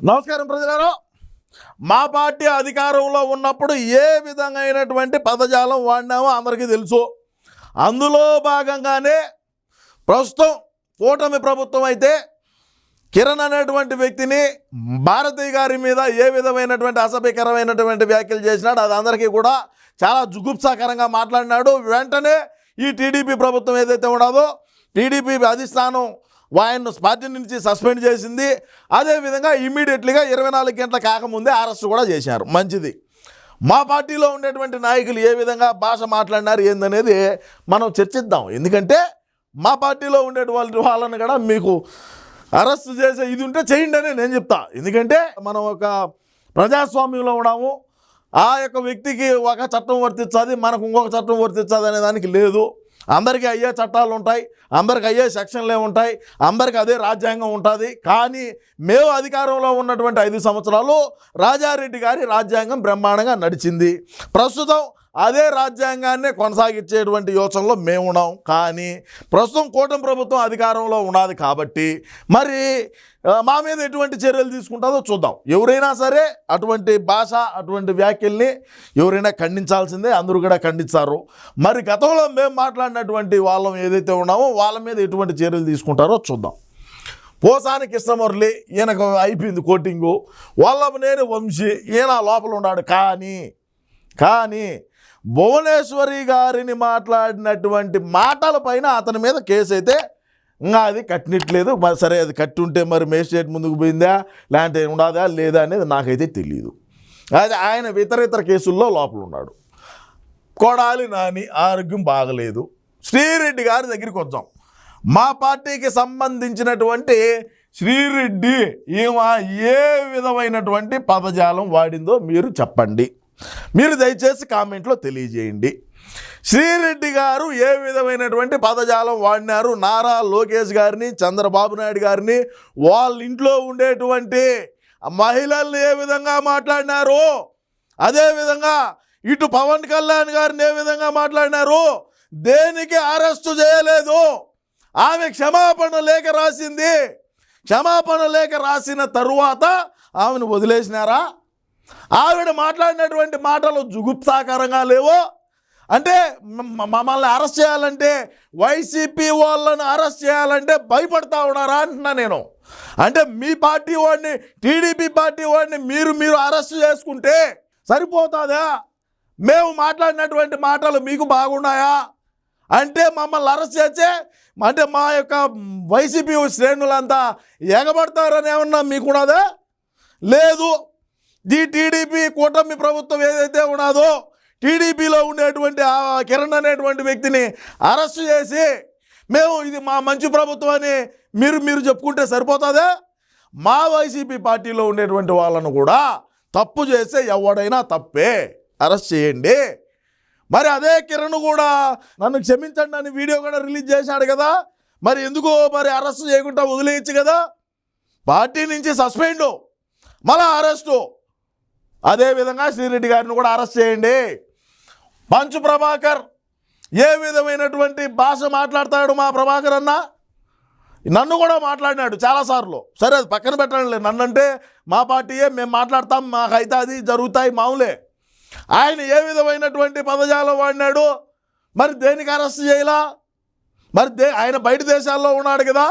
నమస్కారం ప్రజలారా. మా పార్టీ అధికారంలో ఉన్నప్పుడు ఏ విధంగా అయినటువంటి పదజాలం వాడినామో అందరికీ తెలుసు. అందులో భాగంగానే ప్రస్తుతం కూటమి ప్రభుత్వం అయితే కిరణ్ అనేటువంటి వ్యక్తిని భారతి గారి మీద ఏ విధమైనటువంటి అసభ్యకరమైనటువంటి వ్యాఖ్యలు చేసినాడు అది అందరికీ కూడా చాలా జుగుప్సాకరంగా మాట్లాడినాడు. వెంటనే ఈ టీడీపీ ప్రభుత్వం ఏదైతే ఉన్నదో టీడీపీ అధిష్టానం ఆయన్ను పార్టీ నుంచి సస్పెండ్ చేసింది. అదేవిధంగా ఇమీడియట్లీగా ఇరవై నాలుగు గంటల కాకముందే అరెస్ట్ కూడా చేశారు. మంచిది. మా పార్టీలో ఉండేటువంటి నాయకులు ఏ విధంగా భాష మాట్లాడినారు ఏందనేది మనం చర్చిద్దాం. ఎందుకంటే మా పార్టీలో ఉండే వాళ్ళ వాళ్ళని కూడా మీకు అరెస్ట్ చేసే ఇది ఉంటే చేయండి అని నేను చెప్తా. ఎందుకంటే మనం ఒక ప్రజాస్వామ్యంలో ఉన్నాము. ఆ యొక్క వ్యక్తికి ఒక చట్టం వర్తించాది మనకు ఇంకొక చట్టం వర్తించాది అనే దానికి లేదు. అందరికీ అయ్యే చట్టాలు ఉంటాయి అందరికి అయ్యే సెక్షన్లే ఉంటాయి అందరికి అదే రాజ్యాంగం ఉంటుంది. కానీ మేము అధికారంలో ఉన్నటువంటి ఐదు సంవత్సరాలు రాజారెడ్డి గారి రాజ్యాంగం బ్రహ్మాండంగా నడిచింది. ప్రస్తుతం అదే రాజ్యాంగాన్ని కొనసాగించేటువంటి యోచనలో మేము ఉన్నాం. కానీ ప్రస్తుతం కూటమి ప్రభుత్వం అధికారంలో ఉన్నది కాబట్టి మరి మా మీద ఎటువంటి చర్యలు తీసుకుంటుందో చూద్దాం. ఎవరైనా సరే అటువంటి భాష అటువంటి వ్యాఖ్యల్ని ఎవరైనా ఖండించాల్సిందే అందరూ కూడా ఖండిస్తారు మరి గతంలో మేము మాట్లాడినటువంటి వాళ్ళం ఏదైతే ఉన్నామో వాళ్ళ మీద ఎటువంటి చర్యలు తీసుకుంటారో చూద్దాం. పోసాని కృష్ణమురళి ఈయనకు అయిపోయింది కోటింగు. వల్లభనేని వంశీ ఈయన లోపల ఉన్నాడు. కానీ కానీ భువనేశ్వరి గారిని మాట్లాడినటువంటి మాటల పైన అతని మీద కేసు అయితే ఇంకా అది కట్టినట్లేదు. మరి సరే అది కట్టి ఉంటే మరి మేజిస్ట్రేట్ ముందుకు పోయిందా? లేదంటే ఉండదా? లేదా అనేది నాకైతే తెలియదు అది ఆయన ఇతర ఇతర కేసుల్లో లోపల ఉన్నాడు. కొడాలి నాని ఆరోగ్యం బాగలేదు. శ్రీరెడ్డి గారి దగ్గరికి వచ్చాం. మా పార్టీకి సంబంధించినటువంటి శ్రీరెడ్డి ఈమె ఏ విధమైనటువంటి పదజాలం వాడిందో మీరు చెప్పండి. మీరు దయచేసి కామెంట్లో తెలియజేయండి. శ్రీరెడ్డి గారు ఏ విధమైనటువంటి పదజాలం వాడినారు? నారా లోకేష్ గారిని చంద్రబాబు నాయుడు గారిని వాళ్ళ ఇంట్లో ఉండేటువంటి మహిళల్ని ఏ విధంగా మాట్లాడినారు? అదేవిధంగా ఇటు పవన్ కళ్యాణ్ గారిని ఏ విధంగా మాట్లాడినారు? దేనికి అరెస్టు చేయలేదు? ఆమె క్షమాపణ లేఖ రాసింది. క్షమాపణ లేఖ రాసిన తరువాత ఆమెను వదిలేసినారా? ఆవిడ మాట్లాడినటువంటి మాటలు జుగుప్సాకరంగా లేవో? అంటే మమ్మల్ని అరెస్ట్ చేయాలంటే వైసీపీ వాళ్ళని అరెస్ట్ చేయాలంటే భయపడతా ఉన్నారా అంటున్నా నేను. అంటే మీ పార్టీ వాడిని టీడీపీ పార్టీ వాడిని మీరు మీరు అరెస్ట్ చేసుకుంటే సరిపోతుందా? మేము మాట్లాడినటువంటి మాటలు మీకు బాగున్నాయా? అంటే మమ్మల్ని అరెస్ట్ చేస్తే అంటే మా యొక్క వైసీపీ శ్రేణులంతా ఎగబడతారని ఏమన్నా మీకున్నదా? లేదు. ఈ టీడీపీ కూటమి ప్రభుత్వం ఏదైతే ఉన్నదో టీడీపీలో ఉండేటువంటి ఆ కిరణ్ అనేటువంటి వ్యక్తిని అరెస్ట్ చేసి మేము ఇది మా మంచి ప్రభుత్వం అని మీరు మీరు చెప్పుకుంటే సరిపోతుందా? మా వైసీపీ పార్టీలో ఉండేటువంటి వాళ్ళను కూడా తప్పు చేస్తే ఎవడైనా తప్పే. అరెస్ట్ చేయండి. మరి అదే కిరణ్ కూడా నన్ను క్షమించండి అని వీడియో కూడా రిలీజ్ చేశాడు కదా. మరి ఎందుకు మరి అరెస్ట్ చేయకుండా వదిలేయచ్చు కదా? పార్టీ నుంచి సస్పెండు మళ్ళా అరెస్టు. అదేవిధంగా శ్రీరెడ్డి గారిని కూడా అరెస్ట్ చేయండి. పంచు ప్రభాకర్ ఏ విధమైనటువంటి భాష మాట్లాడతాడు మా ప్రభాకర్ అన్న? నన్ను కూడా మాట్లాడినాడు చాలాసార్లు. సరే అది పక్కన పెట్టడంలే. నన్ను అంటే మా పార్టీయే మేము మాట్లాడతాం మాకైతే అది జరుగుతాయి మామూలే ఆయన ఏ విధమైనటువంటి పదజాలం వాడినాడు? మరి దేనికి అరెస్ట్ చేయలా? మరి దే ఆయన బయట దేశాల్లో ఉన్నాడు కదా.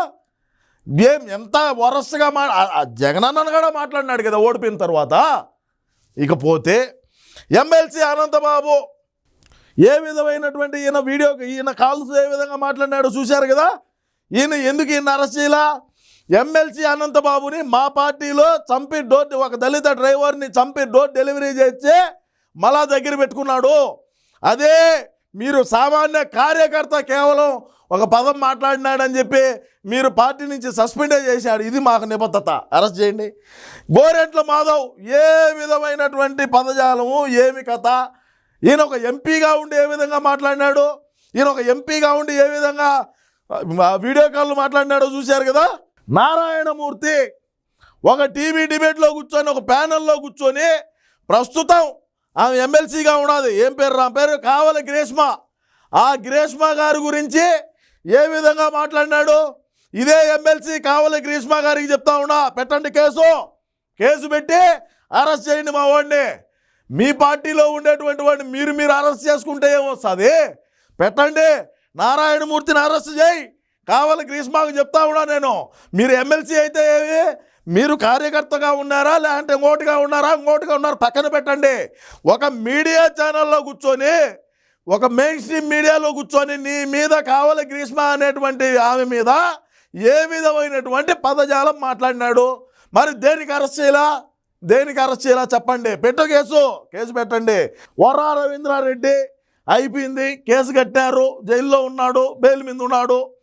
ఏం ఎంత వరస్గా మా జగనన్నను కూడా మాట్లాడినాడు కదా ఓడిపోయిన తర్వాత. ఇకపోతే ఎమ్మెల్సీ అనంతబాబు ఏ విధమైనటువంటి ఈయన వీడియో ఈయన కాల్స్ ఏ విధంగా మాట్లాడినాడో చూశారు కదా? ఈయన ఎందుకు ఈయన అరెస్ట్ చేయాల? ఎమ్మెల్సీ అనంతబాబుని మా పార్టీలో చంపి డోర్ ఒక దళిత డ్రైవర్ని చంపి డోర్ డెలివరీ చేస్తే మళ్ళా దగ్గర పెట్టుకున్నాడు. అదే మీరు సామాన్య కార్యకర్త కేవలం ఒక పదం మాట్లాడినాడని చెప్పి మీరు పార్టీ నుంచి సస్పెండే చేశాడు ఇది మాకు నిబద్ధత. అరెస్ట్ చేయండి. గోరెంట్ల మాధవ్ ఏ విధమైనటువంటి పదజాలము ఏమి కథ? ఈయన ఒక ఎంపీగా ఉండి ఏ విధంగా మాట్లాడినాడు? ఈయన ఒక ఎంపీగా ఉండి ఏ విధంగా వీడియో కాల్లో మాట్లాడినాడో చూశారు కదా? నారాయణమూర్తి ఒక టీవీ డిబేట్లో కూర్చొని ఒక ప్యానెల్లో కూర్చొని ప్రస్తుతం ఆమె ఎమ్మెల్సీగా ఉన్నది. ఏం పేరు నా పేరు కావాలి గ్రేష్మ. ఆ గ్రేష్మ గారి గురించి ఏ విధంగా మాట్లాడినాడు? ఇదే ఎమ్మెల్సీ కావలి గ్రీష్మ గారికి చెప్తా ఉన్నా. పెట్టండి కేసు. కేసు పెట్టి అరెస్ట్ చేయండి మా వాడిని. మీ పార్టీలో ఉండేటువంటి వాడిని మీరు మీరు అరెస్ట్ చేసుకుంటే ఏమొస్తుంది? పెట్టండి. నారాయణమూర్తిని అరెస్ట్ చేయి. కావాలి గ్రీష్మాకు చెప్తా ఉన్నా నేను. మీరు ఎమ్మెల్సీ అయితే ఏమి? మీరు కార్యకర్తగా ఉన్నారా? లేదంటే ఇంకోటిగా ఉన్నారా? ఇంకోటిగా ఉన్నారా? పక్కన పెట్టండి. ఒక మీడియా ఛానల్లో కూర్చొని ఒక మెయిన్ స్ట్రీమ్ మీడియాలో కూర్చొని నీ మీద కావాలి గ్రీష్మ అనేటువంటి ఆమె మీద ఏ విధమైనటువంటి పదజాలం మాట్లాడినాడు? మరి దేనికి అరెస్ట్ చేయాలా? దేనికి అరెస్ట్ చేయాలా చెప్పండి. పెట్టు కేసు. కేసు పెట్టండి. వరా రవీంద్రారెడ్డి అయిపోయింది. కేసు కట్టారు. జైల్లో ఉన్నాడు. బెయిల్ మీద ఉన్నాడు.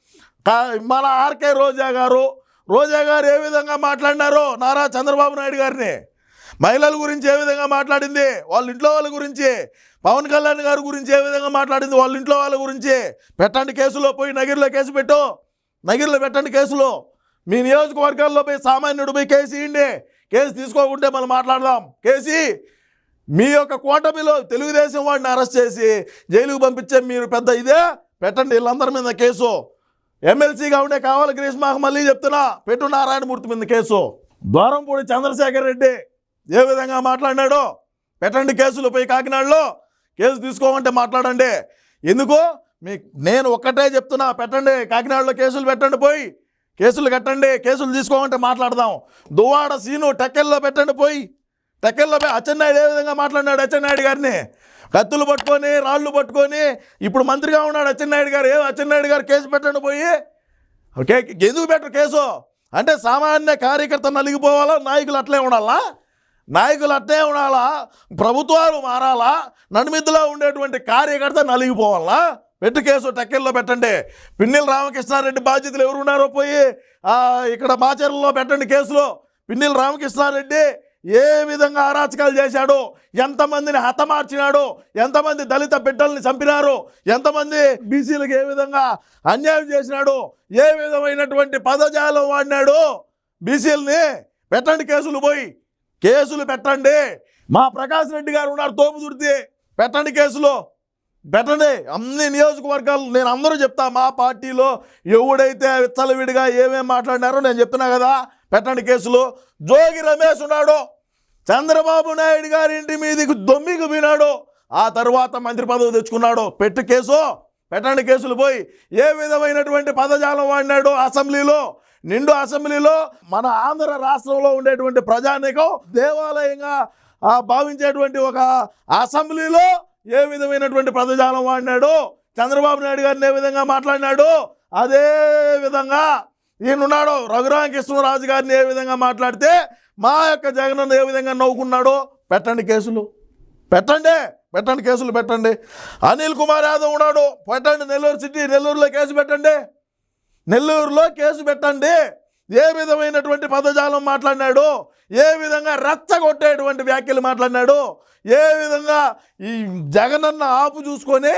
కా- మన ఆర్కే రోజా గారు. రోజా గారు ఏ విధంగా మాట్లాడినారో? నారా చంద్రబాబు నాయుడు గారిని. మహిళల గురించి ఏ విధంగా మాట్లాడింది? వాళ్ళ ఇంట్లో వాళ్ళ గురించి. పవన్ కళ్యాణ్ గారి గురించి ఏ విధంగా మాట్లాడింది? వాళ్ళ ఇంట్లో వాళ్ళ గురించి. పెట్టండి కేసులో పోయి నగిరిలో కేసు పెట్టు. నగిరిలో పెట్టండి కేసులో. మీ నియోజకవర్గాల్లో పోయి సామాన్యుడు పోయి కేసు ఇవ్వండి కేసు తీసుకోకుంటే మనం మాట్లాడదాం. కేసీ మీ యొక్క కూటమిలో తెలుగుదేశం వాడిని అరెస్ట్ చేసి జైలుకు పంపించే మీరు పెద్ద ఇదే? పెట్టండి వీళ్ళందరి మీద కేసు. ఎమ్మెల్సీగా ఉండే కావాలి గ్రీష్మాకు మళ్ళీ చెప్తున్నా. పెట్టు నారాయణమూర్తి మీద కేసు. ద్వారంపూడి చంద్రశేఖర్ రెడ్డి ఏ విధంగా మాట్లాడినాడో? పెట్టండి కేసులు పోయి కాకినాడలో. కేసు తీసుకోమంటే మాట్లాడండి. ఎందుకు? మీ నేను ఒక్కటే చెప్తున్నా పెట్టండి. కాకినాడలో కేసులు పెట్టండి పోయి. కేసులు కట్టండి కేసులు తీసుకోమంటే మాట్లాడదాం. దువాడ సీను టెక్కెల్లో పెట్టండి పోయి. టెక్కెల్లో అచ్చెన్నాయుడు ఏ విధంగా మాట్లాడినాడు అచ్చెన్నాయుడు గారిని? కత్తులు పట్టుకొని రాళ్ళు పట్టుకొని ఇప్పుడు మంత్రిగా ఉన్నాడు అచ్చెన్నాయుడు గారు. ఏ అచ్చెన్నాయుడు గారు కేసు పెట్టండి పోయి? ఓకే ఎందుకు పెట్టరు కేసు? అంటే సామాన్య కార్యకర్త నలిగిపోవాలా? నాయకులు అట్లే ఉండాలా? నాయకులు అట్టే ఉండాలా? ప్రభుత్వాలు మారాలా? నడిమిద్దులో ఉండేటువంటి కార్యకర్త నలిగిపోవాలా? పెట్టు కేసు టెక్కెల్లో పెట్టండి. పిన్నెల రామకృష్ణారెడ్డి బాధ్యతలు ఎవరు ఉన్నారో పోయి ఇక్కడ మాచర్లలో పెట్టండి కేసులో. పిన్నెల రామకృష్ణారెడ్డి ఏ విధంగా అరాచకాలు చేశాడు ఎంతమందిని హతమార్చినాడు ఎంతమంది దళిత బిడ్డల్ని చంపినారు ఎంతమంది బీసీలకు ఏ విధంగా అన్యాయం చేసినాడు ఏ విధమైనటువంటి పదజాలం వాడినాడు బీసీలని పెట్టండి కేసులు పోయి. కేసులు పెట్టండి. మా ప్రకాష్ రెడ్డి గారు ఉన్నారు తోపు దుడితే పెట్టండి కేసులు. పెట్టండి. అన్ని నియోజకవర్గాలు నేను అందరూ చెప్తా మా పార్టీలో ఎవడైతే విచ్చలవిడిగా ఏమేమి మాట్లాడినారో నేను చెప్తున్నా కదా పెట్టండి కేసులు. జోగి రమేష్ ఉన్నాడు చంద్రబాబు నాయుడు గారి ఇంటి మీదకి దొమ్మికి పోయినాడు ఆ తర్వాత మంత్రి పదవి తెచ్చుకున్నాడు. పెట్టు కేసు పెట్టండి కేసులు పోయి. ఏ విధమైనటువంటి పదజాలం వాడినాడు అసెంబ్లీలో? నిండు అసెంబ్లీలో మన ఆంధ్ర రాష్ట్రంలో ఉండేటువంటి ప్రజానికం దేవాలయంగా భావించేటువంటి ఒక అసెంబ్లీలో ఏ విధమైనటువంటి పదజాలం వాడినాడు? చంద్రబాబు నాయుడు గారిని ఏ విధంగా మాట్లాడినాడు? అదే విధంగా ఈయనున్నాడు రఘురామకృష్ణరాజు గారిని ఏ విధంగా మాట్లాడితే మా యొక్క జగనన్న ఏ విధంగా నవ్వుకున్నాడో? పెట్టండి కేసులు. పెట్టండి. పెట్టండి కేసులు పెట్టండి. అనిల్ కుమార్ యాదవ్ ఉన్నాడు. పెట్టండి. నెల్లూరు సిటీ నెల్లూరులో కేసు పెట్టండి. నెల్లూరులో కేసు పెట్టండి. ఏ విధమైనటువంటి పదజాలం మాట్లాడినాడు? ఏ విధంగా రెచ్చగొట్టేటువంటి వ్యాఖ్యలు మాట్లాడినాడు? ఏ విధంగా ఈ జగనన్న ఆపు చూసుకొని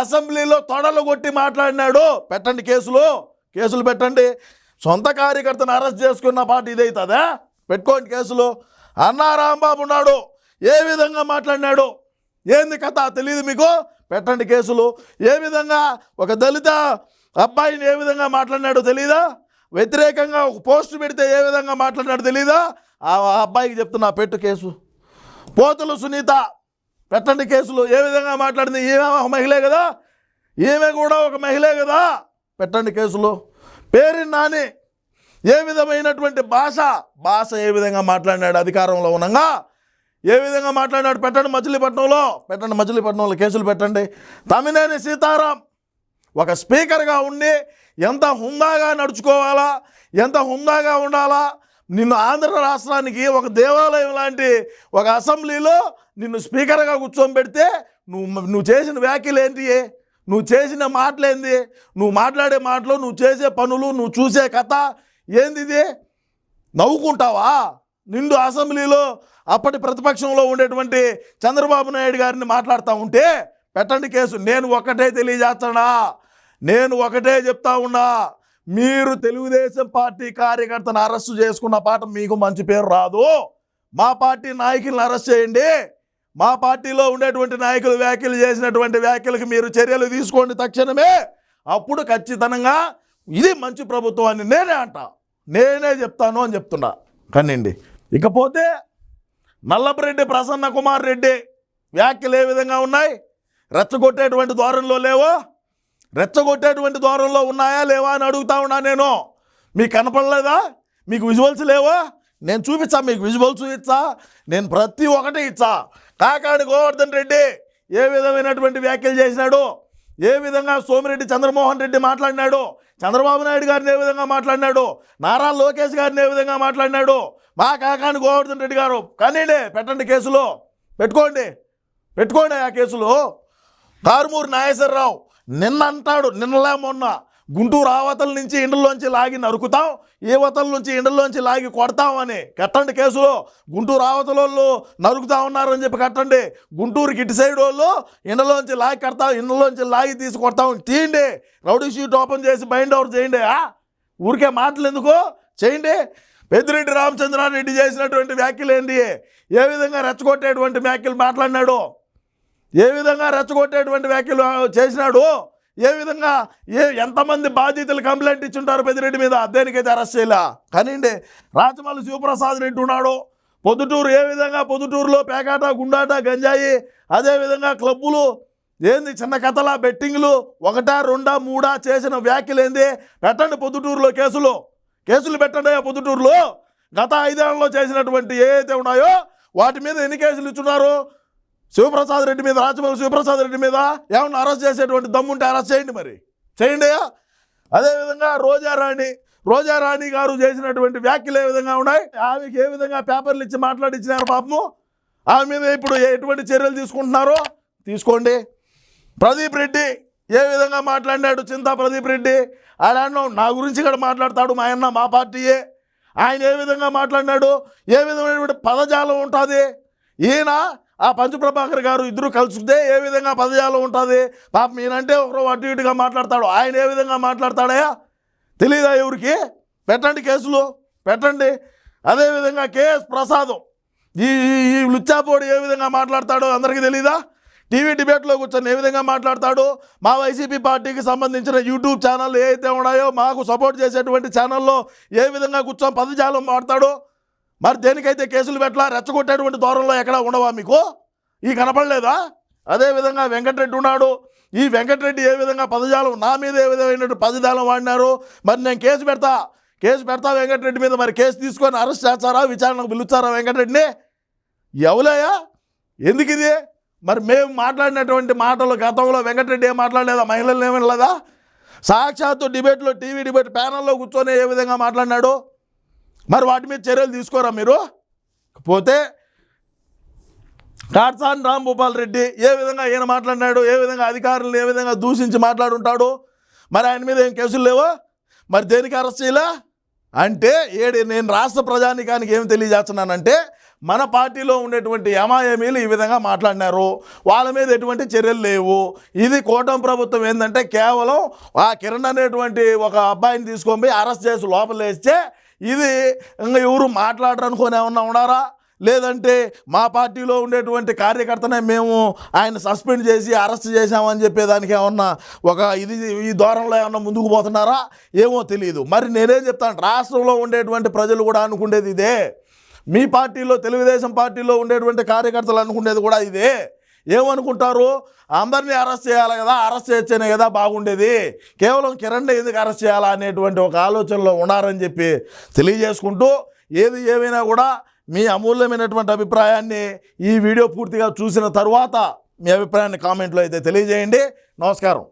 అసెంబ్లీలో తొడలు కొట్టి మాట్లాడినాడు? పెట్టండి కేసులు. కేసులు పెట్టండి. సొంత కార్యకర్తను అరెస్ట్ చేసుకున్న పార్టీ ఇదైతుందా పెట్టుకోండి కేసులు. అన్నా రాంబాబు ఉన్నాడు. ఏ విధంగా మాట్లాడినాడు? ఏంది కథ? తెలియదు మీకు? పెట్టండి కేసులు. ఏ విధంగా ఒక దళిత అబ్బాయిని ఏ విధంగా మాట్లాడినాడో తెలీదా? వ్యతిరేకంగా ఒక పోస్ట్ పెడితే ఏ విధంగా మాట్లాడినాడో తెలీదా? ఆ అబ్బాయికి చెప్తున్నా పెట్టు కేసు. పోతులు సునీత పెట్టండి కేసులు. ఏ విధంగా మాట్లాడింది? ఈమె ఒక మహిళే కదా? ఈమె కూడా ఒక మహిళే కదా? పెట్టండి కేసులు. పేరు నాని ఏ విధమైనటువంటి భాష? భాష ఏ విధంగా మాట్లాడినాడు అధికారంలో ఉండగా ఏ విధంగా మాట్లాడినాడు? పెట్టండి మచిలీపట్నంలో. పెట్టండి మచిలీపట్నంలో కేసులు పెట్టండి. తమినేని సీతారాం ఒక స్పీకర్గా ఉండి ఎంత హుందాగా నడుచుకోవాలా ఎంత హుందాగా ఉండాలా నిన్ను ఆంధ్ర రాష్ట్రానికి ఒక దేవాలయం లాంటి ఒక అసెంబ్లీలో నిన్ను స్పీకర్గా కూర్చొని పెడితే నువ్వు నువ్వు చేసిన వ్యాఖ్యలు ఏంటి? నువ్వు చేసిన మాటలేంది? నువ్వు మాట్లాడే మాటలు నువ్వు చేసే పనులు నువ్వు చూసే కథ ఏంది ఇది? నవ్వుకుంటావా? నిండు అసెంబ్లీలో అప్పటి ప్రతిపక్షంలో ఉండేటువంటి చంద్రబాబు నాయుడు గారిని మాట్లాడుతూ ఉంటే పెట్టండి కేసు నేను ఒక్కటే తెలియజేస్తానా? నేను ఒకటే చెప్తా ఉన్నా మీరు తెలుగుదేశం పార్టీ కార్యకర్తను అరెస్టు చేసుకున్న పాట మీకు మంచి పేరు రాదు. మా పార్టీ నాయకులను అరెస్ట్ చేయండి. మా పార్టీలో ఉండేటువంటి నాయకులు వ్యాఖ్యలు చేసినటువంటి వ్యాఖ్యలకు మీరు చర్యలు తీసుకోండి తక్షణమే. అప్పుడు ఖచ్చితంగా ఇది మంచి ప్రభుత్వం అని నేనే అంట. నేనే చెప్తాను అని చెప్తున్నా. కనండి ఇకపోతే నల్లపరెడ్డి ప్రసన్న కుమార్ రెడ్డి వ్యాఖ్యలు ఏ విధంగా ఉన్నాయి? రెచ్చగొట్టేటువంటి ధోరణిలో లేవో? రెచ్చగొట్టేటువంటి దూరంలో ఉన్నాయా లేవా అని అడుగుతా ఉన్నా నేను. మీకు కనపడలేదా? మీకు విజువల్స్ లేవా? నేను చూపించా మీకు విజువల్స్ ఇచ్చా నేను ప్రతి ఒక్కటి ఇచ్చా కాకాడి గోవర్ధన్ రెడ్డి ఏ విధమైనటువంటి వ్యాఖ్యలు చేసినాడు? ఏ విధంగా సోమిరెడ్డి చంద్రమోహన్ రెడ్డి మాట్లాడినాడు? చంద్రబాబు నాయుడు గారిని ఏ విధంగా మాట్లాడినాడు? నారా లోకేష్ గారిని ఏ విధంగా మాట్లాడినాడు? మా కాకాని గోవర్ధన్ రెడ్డి గారు కానీండి పెట్టండి కేసులో. పెట్టుకోండి. పెట్టుకోండి ఆ కేసులో. కారుమూరు నాగేశ్వరరావు నిన్న అంటాడు నిన్నలే మొన్న గుంటూరు ఆవతల నుంచి ఇండ్లలోంచి లాగి నరుకుతాం ఈ వతల నుంచి ఇండ్లలోంచి లాగి కొడతామని కట్టండి కేసులో. గుంటూరు ఆవతల వాళ్ళు నరుకుతా ఉన్నారని చెప్పి కట్టండి. గుంటూరుకి ఇటు సైడ్ వాళ్ళు ఇండ్లలోంచి లాగి కడతాం ఇండ్లలోంచి లాగి తీసి కొడతాం. తీయండి. రౌడీ షీట్ ఓపెన్ చేసి బైండ్ ఓవర్ చేయండి. ఊరికే మాటలు ఎందుకు? చేయండి. పెద్దిరెడ్డి రామచంద్రారెడ్డి చేసినటువంటి వ్యాఖ్యలు ఏంటి? ఏ విధంగా రెచ్చగొట్టేటువంటి వ్యాఖ్యలు మాట్లాడినాడు? ఏ విధంగా రెచ్చగొట్టేటువంటి వ్యాఖ్యలు చేసినాడు? ఏ విధంగా ఏ ఎంతమంది బాధితులు కంప్లైంట్ ఇచ్చుంటారు పెద్దిరెడ్డి మీద? దేనికైతే అరెస్ట్ చేయలే. కానివ్వండి రాజమల్లి శివప్రసాద్ రెడ్డి ఉన్నాడు. పొద్దుటూరు ఏ విధంగా పొద్దుటూరులో పేకాట గుండాట గంజాయి అదేవిధంగా క్లబ్బులు ఏంది చిన్న కథల బెట్టింగ్లు ఒకటా రెండా మూడా చేసిన వ్యాఖ్యలు ఏంది? పెట్టండి పొద్దుటూరులో కేసులు. కేసులు పెట్టండి ఆ పొద్దుటూరులో. గత ఐదేళ్ళలో చేసినటువంటి ఏవైతే ఉన్నాయో వాటి మీద ఎన్ని కేసులు ఇచ్చున్నారు? శివప్రసాద్ రెడ్డి మీద రాజమౌళి శివప్రసాద్ రెడ్డి మీద ఏమన్నా అరెస్ట్ చేసేటువంటి దమ్ముంటే అరెస్ట్ చేయండి మరి. చేయండి అదేవిధంగా రోజారాణి రోజారాణి గారు చేసినటువంటి వ్యాఖ్యలు ఏ విధంగా ఉన్నాయి? ఆమెకి ఏ విధంగా పేపర్లు ఇచ్చి మాట్లాడించినారు పాపము? ఆమె మీద ఇప్పుడు ఎటువంటి చర్యలు తీసుకుంటున్నారో తీసుకోండి. ప్రదీప్ రెడ్డి ఏ విధంగా మాట్లాడినాడు చింతా ప్రదీప్ రెడ్డి? ఆయన నా గురించి ఇక్కడ మాట్లాడతాడు మా అన్న మా పార్టీయే. ఆయన ఏ విధంగా మాట్లాడినాడు? ఏ విధమైనటువంటి పదజాలం ఉంటుంది? ఈయన ఆ పంచప్రభాకర్ గారు ఇద్దరు కలిసితే ఏ విధంగా పదజాలం ఉంటుంది? పాప నేనంటే ఒకరు అటు ఇటుగా మాట్లాడతాడు. ఆయన ఏ విధంగా మాట్లాడతాడయా తెలీదా ఎవరికి? పెట్టండి కేసులు. పెట్టండి. అదేవిధంగా కేఎస్ ప్రసాదం. ఈ ఈ- ఈ లుచ్చాపోడు ఏ విధంగా మాట్లాడతాడో అందరికీ తెలీదా? టీవీ డిబేట్లో కూర్చొని ఏ విధంగా మాట్లాడతాడు? మా వైసీపీ పార్టీకి సంబంధించిన యూట్యూబ్ ఛానల్ ఏ అయితే ఉన్నాయో మాకు సపోర్ట్ చేసేటువంటి ఛానల్లో ఏ విధంగా కూర్చొని పదజాలం మాడతాడో మరి దేనికైతే కేసులు పెట్టలా? రెచ్చగొట్టేటువంటి దూరంలో ఎక్కడా ఉండవా మీకు? ఈ కనపడలేదా? అదేవిధంగా వెంకటరెడ్డి ఉన్నాడు. ఈ వెంకటరెడ్డి ఏ విధంగా పదజాలం? నా మీద ఏ విధమైనటువంటి పదజాలం వాడినారు? మరి నేను కేసు పెడతా. కేసు పెడతా వెంకటరెడ్డి మీద. మరి కేసు తీసుకొని అరెస్ట్ చేస్తారా? విచారణకు పిలుస్తారా వెంకటరెడ్డిని? ఎవలయ్యా? ఎందుకు ఇది? మరి మేము మాట్లాడినటువంటి మాటలు గతంలో వెంకటరెడ్డి ఏం మాట్లాడలేదా? మహిళలు ఏమనలేదా? సాక్షాత్తు డిబేట్లో టీవీ డిబేట్ ప్యానల్లో కూర్చొని ఏ విధంగా మాట్లాడినాడు? మరి వాటి మీద చర్యలు తీసుకోరా మీరు? పోతే టాట్సాన్ రామ్ భూపాల్ రెడ్డి ఏ విధంగా ఈయన మాట్లాడినాడు ఏ విధంగా అధికారులను ఏ విధంగా దూషించి మాట్లాడుంటాడు? మరి ఆయన మీద ఏం కేసులు లేవో? మరి దేనికి అరెస్ట్ చేయలే? అంటే ఏడు నేను రాష్ట్ర ప్రజానికానికి ఏం తెలియజేస్తున్నానంటే మన పార్టీలో ఉండేటువంటి యమాయమీలు ఈ విధంగా మాట్లాడినారు. వాళ్ళ మీద ఎటువంటి చర్యలు లేవు. ఇది కూటమి ప్రభుత్వం ఏంటంటే కేవలం ఆ కిరణ్ అనేటువంటి ఒక అబ్బాయిని తీసుకొని పోయి అరెస్ట్ చేసి లోపలేస్తే ఇది ఇంకా ఎవరు మాట్లాడరనుకొని ఏమన్నా ఉన్నారా? లేదంటే మా పార్టీలో ఉండేటువంటి కార్యకర్తనే మేము ఆయన సస్పెండ్ చేసి అరెస్ట్ చేశామని చెప్పేదానికి ఏమన్నా ఒక ఇది ఈ దూరంలో ఏమన్నా ముందుకు పోతున్నారా? ఏమో తెలియదు మరి నేనేం చెప్తాను? రాష్ట్రంలో ఉండేటువంటి ప్రజలు కూడా అనుకునేది ఇదే. మీ పార్టీలో తెలుగుదేశం పార్టీలో ఉండేటువంటి కార్యకర్తలు అనుకునేది కూడా ఇదే. ఏమనుకుంటారు? అందరినీ అరెస్ట్ చేయాలి కదా అరెస్ట్ చేయొచ్చనే కదా బాగుండేది. కేవలం కిరణ్ ఎందుకు అరెస్ట్ చేయాలా అనేటువంటి ఒక ఆలోచనలో ఉన్నారని చెప్పి తెలియజేసుకుంటూ ఏది ఏమైనా కూడా మీ అమూల్యమైనటువంటి అభిప్రాయాన్ని ఈ వీడియో పూర్తిగా చూసిన తర్వాత మీ అభిప్రాయాన్ని కామెంట్లో అయితే తెలియజేయండి. నమస్కారం.